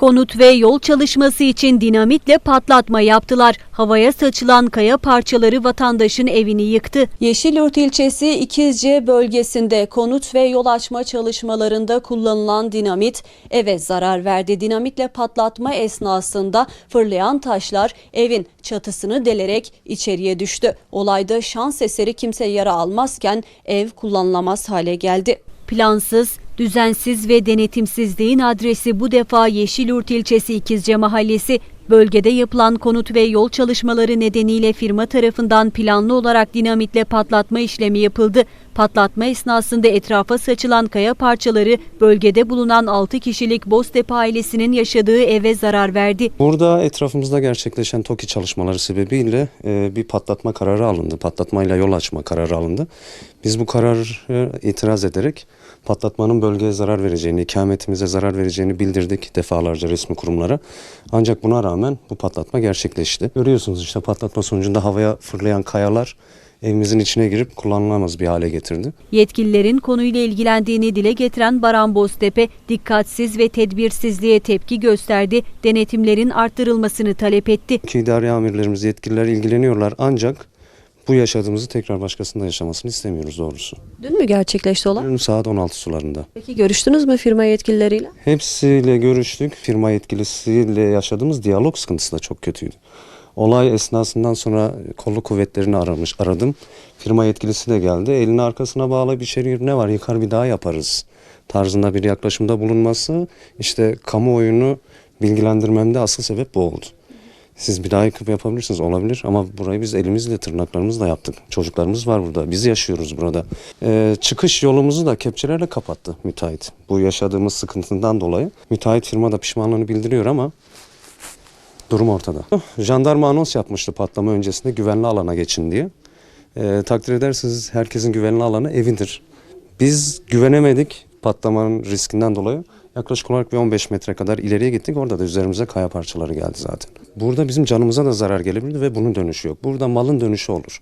Konut ve yol çalışması için dinamitle patlatma yaptılar. Havaya saçılan kaya parçaları vatandaşın evini yıktı. Yeşilyurt ilçesi İkizce bölgesinde konut ve yol açma çalışmalarında kullanılan dinamit eve zarar verdi. Dinamitle patlatma esnasında fırlayan taşlar evin çatısını delerek içeriye düştü. Olayda şans eseri kimse yara almazken ev kullanılamaz hale geldi. Plansız, düzensiz ve denetimsizliğin adresi bu defa Yeşilyurt ilçesi İkizce Mahallesi. Bölgede yapılan konut ve yol çalışmaları nedeniyle firma tarafından planlı olarak dinamitle patlatma işlemi yapıldı. Patlatma esnasında etrafa saçılan kaya parçaları bölgede bulunan 6 kişilik Boztepe ailesinin yaşadığı eve zarar verdi. Burada etrafımızda gerçekleşen TOKİ çalışmaları sebebiyle e, bir patlatma kararı alındı. Patlatmayla yol açma kararı alındı. Biz bu kararı itiraz ederek patlatmanın bölgeye zarar vereceğini, ikametimize zarar vereceğini bildirdik defalarca resmi kurumlara. Ancak buna rağmen bu patlatma gerçekleşti. Görüyorsunuz işte patlatma sonucunda havaya fırlayan kayalar evimizin içine girip kullanılamaz bir hale getirdi. Yetkililerin konuyla ilgilendiğini dile getiren Baran Boztepe, dikkatsiz ve tedbirsizliğe tepki gösterdi, denetimlerin arttırılmasını talep etti. Ki idari amirlerimiz, yetkililer ilgileniyorlar ancak bu yaşadığımızı tekrar başkasında yaşamasını istemiyoruz doğrusu. Dün mü gerçekleşti olay? Dün saat 16 sularında. Peki görüştünüz mü firma yetkilileriyle? Hepsiyle görüştük. Firma yetkilisiyle yaşadığımız diyalog sıkıntısı da çok kötüydü. Olay esnasından sonra kolluk kuvvetlerini aramış, aradım. Firma yetkilisi de geldi. Elini arkasına bağlayıp içeri ne var yıkar bir daha yaparız tarzında bir yaklaşımda bulunması işte kamuoyunu bilgilendirmemde asıl sebep bu oldu. Siz bir daha yıkıp yapabilirsiniz olabilir ama burayı biz elimizle tırnaklarımızla yaptık. Çocuklarımız var burada. Biz yaşıyoruz burada. Ee, çıkış yolumuzu da kepçelerle kapattı müteahhit. Bu yaşadığımız sıkıntıdan dolayı. Müteahhit firma da pişmanlığını bildiriyor ama durum ortada. Jandarma anons yapmıştı patlama öncesinde güvenli alana geçin diye. Ee, takdir edersiniz herkesin güvenli alanı evidir. Biz güvenemedik patlamanın riskinden dolayı. Yaklaşık olarak bir 15 metre kadar ileriye gittik. Orada da üzerimize kaya parçaları geldi zaten. Burada bizim canımıza da zarar gelebilir ve bunun dönüşü yok. Burada malın dönüşü olur.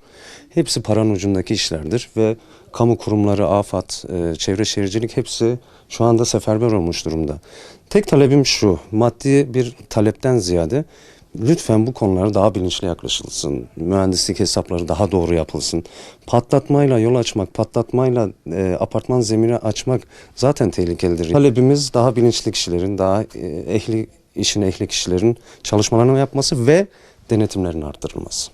Hepsi paranın ucundaki işlerdir ve kamu kurumları, AFAD, e, Çevre Şehircilik hepsi şu anda seferber olmuş durumda. Tek talebim şu, maddi bir talepten ziyade lütfen bu konulara daha bilinçli yaklaşılsın. Mühendislik hesapları daha doğru yapılsın. Patlatmayla yol açmak, patlatmayla e, apartman zemini açmak zaten tehlikelidir. Talebimiz daha bilinçli kişilerin, daha e, ehli işin ehli kişilerin çalışmalarını yapması ve denetimlerin arttırılması.